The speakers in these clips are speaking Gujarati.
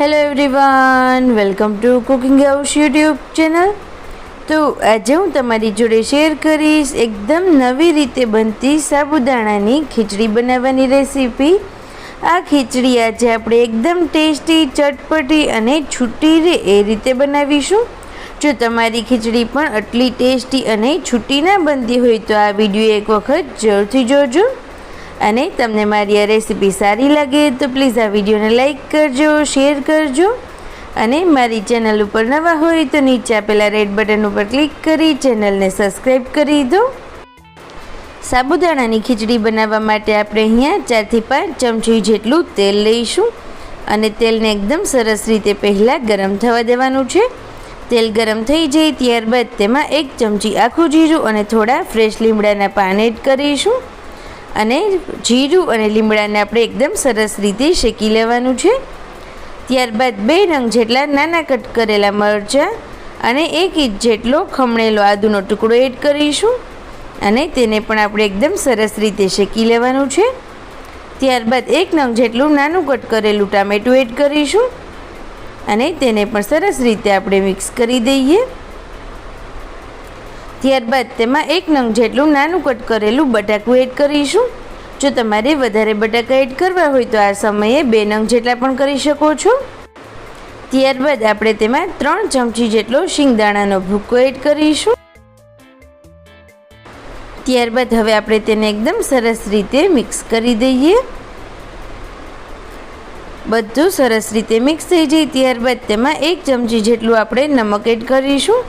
Hello everyone welcome to cooking house YouTube channel તો આજે હું તમારી જોડે શેર કરીશ એકદમ નવી રીતે બનતી સાબુદાણાની ખીચડી બનાવવાની રેસીપી આ ખીચડી આજે આપણે એકદમ ટેસ્ટી ચટપટી અને છૂટી રહે એ રીતે બનાવીશું. જો તમારી ખીચડી પણ આટલી ટેસ્ટી અને છૂટી ના બનતી હોય તો આ વીડિયો એક વખત જરૂરથી જોજો. અને તમને મારી આ રેસીપી સારી લાગે તો પ્લીઝ આ વિડીયોને લાઇક કરજો, શેર કરજો. અને મારી ચેનલ ઉપર નવા હોય તો નીચે આપેલા રેડ બટન ઉપર ક્લિક કરી ચેનલને સબસ્ક્રાઈબ કરી દો. સાબુદાણાની ખીચડી બનાવવા માટે આપણે અહીંયા ચારથી પાંચ ચમચી જેટલું તેલ લઈશું. અને તેલને એકદમ સરસ રીતે પહેલાં ગરમ થવા દેવાનું છે. તેલ ગરમ થઈ જાય ત્યારબાદ તેમાં એક ચમચી આખું જીરું અને થોડા ફ્રેશ લીમડાના પાન એડ કરીશું. અને જીરું અને લીમડાને આપણે એકદમ સરસ રીતે શેકી લેવાનું છે. ત્યારબાદ બે રંગ જેટલા નાના કટ કરેલા મરચાં અને એક ઇંચ જેટલો ખમણેલો આદુનો ટુકડો એડ કરીશું અને તેને પણ આપણે એકદમ સરસ રીતે શેકી લેવાનું છે. ત્યારબાદ એક નંગ જેટલું નાનું કટ કરેલું ટામેટું એડ કરીશું અને તેને પણ સરસ રીતે આપણે મિક્સ કરી દઈએ. ત્યારબાદ તેમાં એક નંગ જેટલું નાનું કટ કરેલું બટાકું એડ કરીશું. જો તમારે વધારે બટાકા એડ કરવા હોય તો આ સમયે બે નંગ જેટલા પણ કરી શકો છો. ત્યારબાદ આપણે તેમાં ત્રણ ચમચી જેટલો શિંગદાણાનો ભૂકો એડ કરીશું. ત્યારબાદ હવે આપણે તેને એકદમ સરસ રીતે મિક્સ કરી દઈએ. બધું સરસ રીતે મિક્સ થઈ જાય ત્યારબાદ તેમાં એક ચમચી જેટલું આપણે નમક એડ કરીશું.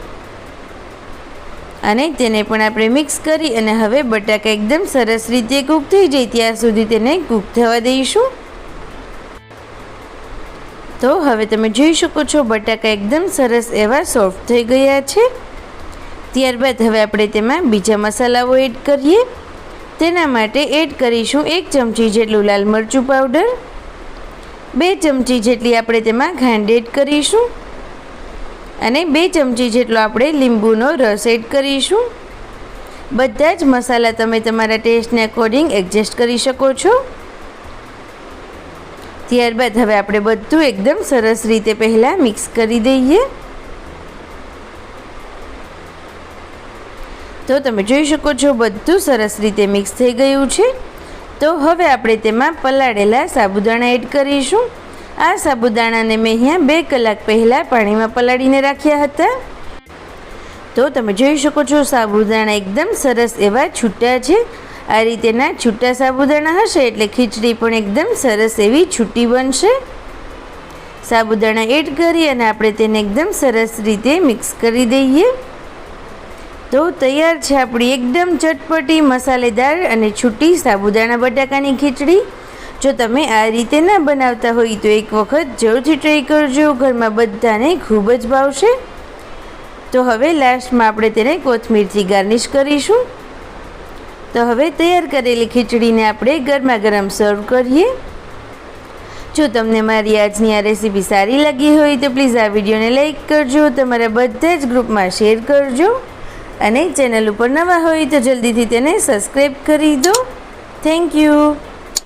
અને તેને પણ આપણે મિક્સ કરી અને હવે બટાકા એકદમ સરસ રીતે કૂક થઈ જાય ત્યાં સુધી તેને કૂક થવા દઈશું. તો હવે તમે જોઈ શકો છો બટાકા એકદમ સરસ એવા સોફ્ટ થઈ ગયા છે. ત્યારબાદ હવે આપણે તેમાં બીજા મસાલાઓ એડ કરીએ. તેના માટે એડ કરીશું એક ચમચી જેટલું લાલ મરચું પાવડર બે ચમચી જેટલી આપણે તેમાં ખાંડ એડ કરીશું. અને બે ચમચી જેટલો આપણે લીંબુનો રસ એડ કરીશું. બધા જ મસાલા તમે તમારા ટેસ્ટને અકોર્ડિંગ એડજસ્ટ કરી શકો છો. ત્યારબાદ હવે આપણે બધું એકદમ સરસ રીતે પહેલાં મિક્સ કરી દઈએ. તો તમે જોઈ શકો છો બધું સરસ રીતે મિક્સ થઈ ગયું છે. તો હવે આપણે તેમાં પલાળેલા સાબુદાણા એડ કરીશું. આ સાબુદાણાને મેં અહીંયા બે કલાક પહેલાં પાણીમાં પલાળીને રાખ્યા હતા. તો તમે જોઈ શકો છો, સાબુદાણા એકદમ સરસ એવા છૂટા છે. આ રીતેના છૂટા સાબુદાણા હશે એટલે ખીચડી પણ એકદમ સરસ એવી છૂટી બનશે. સાબુદાણા એડ કરી અને આપણે તેને એકદમ સરસ રીતે મિક્સ કરી દઈએ. તો તૈયાર છે આપણી એકદમ ચટપટી મસાલેદાર અને છૂટી સાબુદાણા બટાકાની ખીચડી. જો તમે આ રીતે ના બનાવતા હોય તો એક વખત જરૂરથી ટ્રાય કરજો, ઘરમાં બધાને ખૂબ જ ભાવશે. તો હવે લાસ્ટમાં આપણે તેને કોથમીરથી ગાર્નિશ કરીશું. તો હવે તૈયાર કરેલી ખીચડીને આપણે ગરમા ગરમ સર્વ કરીએ. જો તમને મારી આજની આ રેસીપી સારી લાગી હોય તો પ્લીઝ આ વિડીયોને લાઈક કરજો, તમારા બધા જ ગ્રુપમાં શેર કરજો. અને ચેનલ ઉપર નવા હોય તો જલ્દીથી તેને સબસ્ક્રાઈબ કરી દો. Thank you